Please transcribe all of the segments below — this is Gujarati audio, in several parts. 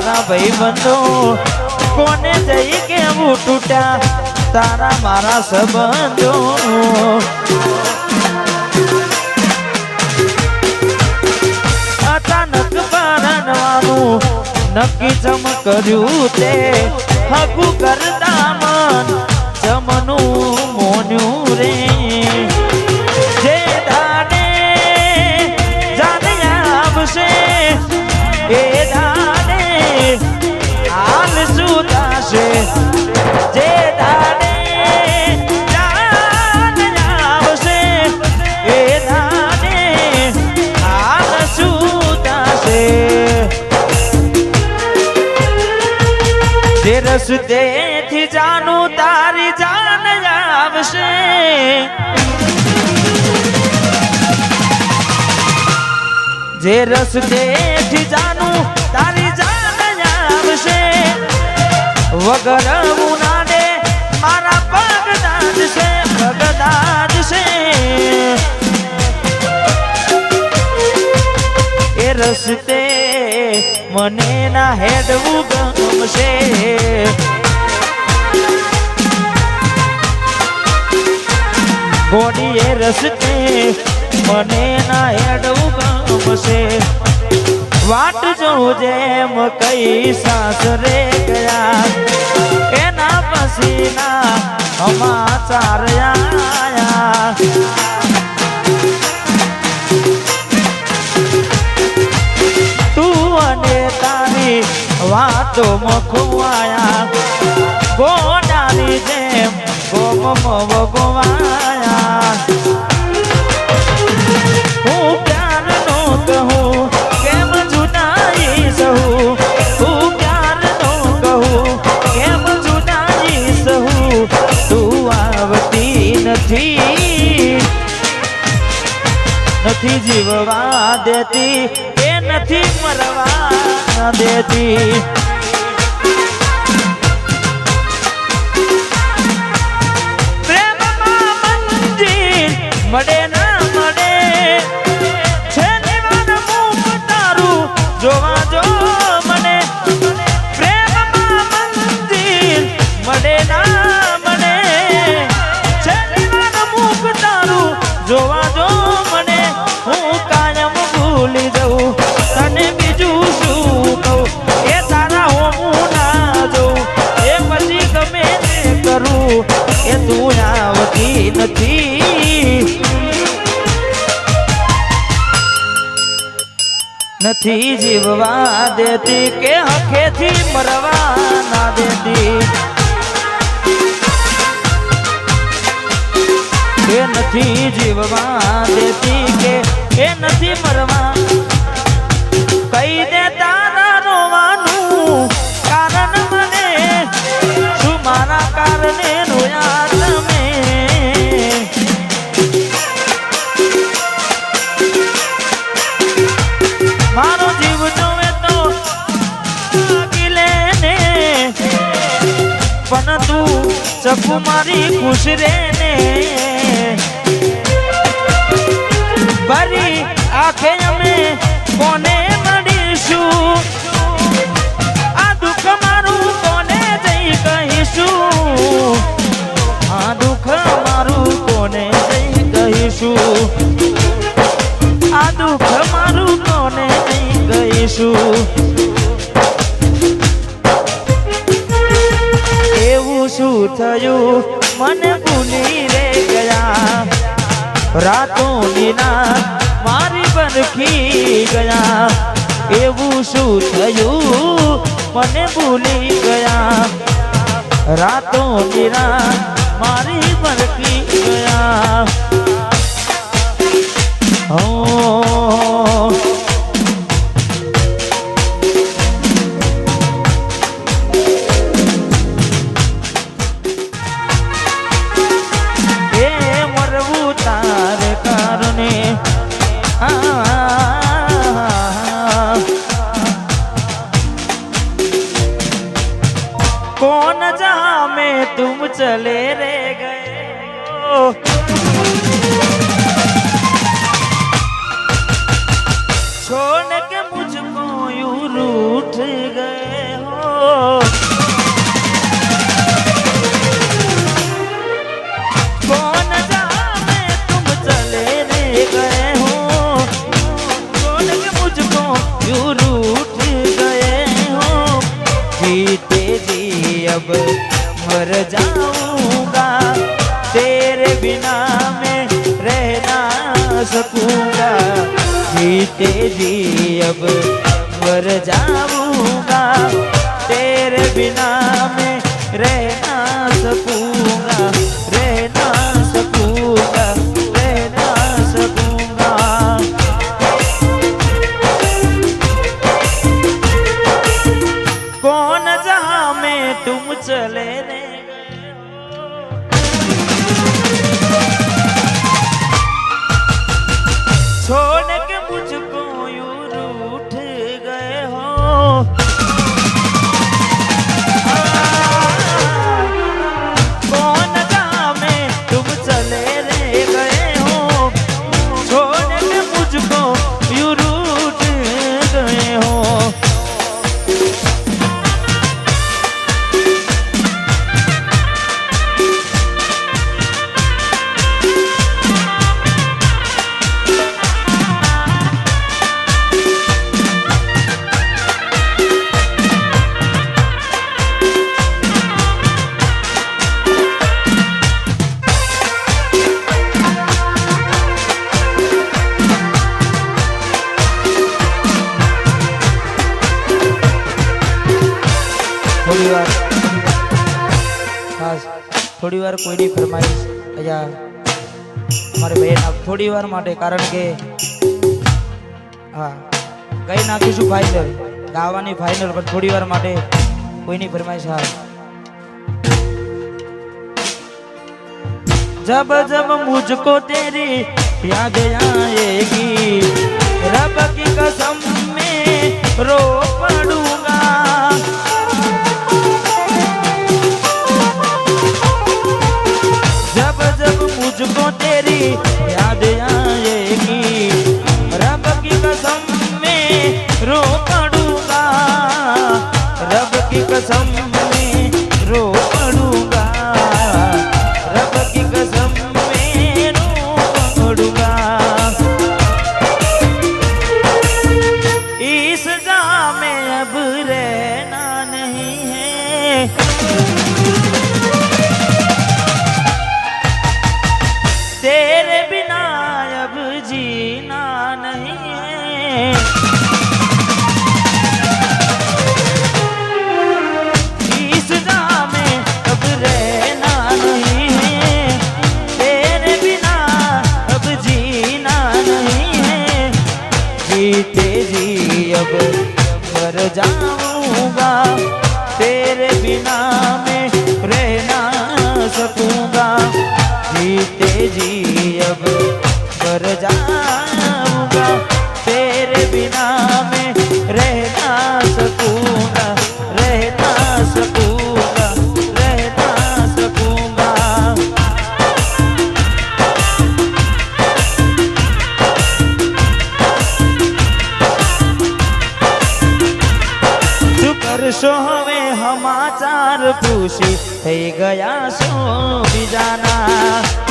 મારા ભાઈ બંધો કોને જઈ કેવું તૂટ્યા? તારા મારા સંબંધો. અચાનક પરણવાનું નક્કી જમ કર્યું તે. હગુ કરતા મન જમનું મોન્યું રે. જે દાડે જાને આવશે જે રસ્તેથી જાનું તારી જાન આવશે. જે રસ્તેથી જાનું તારી જાન આવશે. વગર ઉનાડે મારા પગ દાદશે પગ દાદશે એ રસ્તે મને ના હેડવું ગમશે ગોડી રસતે મને ના હેડવું ગમશે. વાટ જોઉં જેમ કઈ સાસરે ગયા. એના પસીના સમાચાર આયા. વાતો ખુવાયા ગોડાની જેમ ગોમ ગોવાયા. હું પ્યાર નો કહું કેમ જુદાઈ સહું? હું પ્યાર નો કહું કેમ જુદાઈ સહું? તું આવતી નથી. નથી જીવવા દેતી, એ નથી મરવા દેતી. નથી જીવવા દેતી કે હખેથી મરવા ના દેતી. કે નથી જીવવા દેતી કે એ નથી મરવા પણ તું ચકુ મારી ખુશ રે ને ભરી આંખે અમે કોને રાત મારી બરખી ગયા. એવું શું થયું? મને ભૂલી ગયા. રાતો રાત મારી બરખી ગયા. હો कौन जहाँ में तुम चले रे गए छोड़ के मुझको यू रूठ गए जीते जी अब मर जाऊंगा तेरे बिना मैं रह ना सकूंगा થોડી વાર કોઈની ફરમાઈશ અહીંયા મારે બેન આપ થોડી વાર માટે કારણ કે હા કઈ નાખીશું ફાઇનલ ગાવાની ફાઇનલ પણ થોડી વાર માટે કોઈની ફરમાઈશ હા जब जब मुझको तेरी याद आएगी रब की कसम में रो સમને રોપણ जाऊंगा तेरे बिना હવે સમાચાર પૂછી થઈ ગયા શું બીજાના?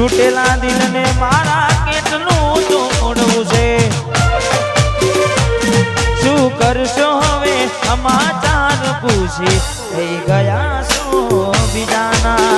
તૂટેલા દિલને મારા કેટલું તોડવું છે? શું કરશો હવે? સમાચાર પૂછી. થઈ ગયા શું બીજાના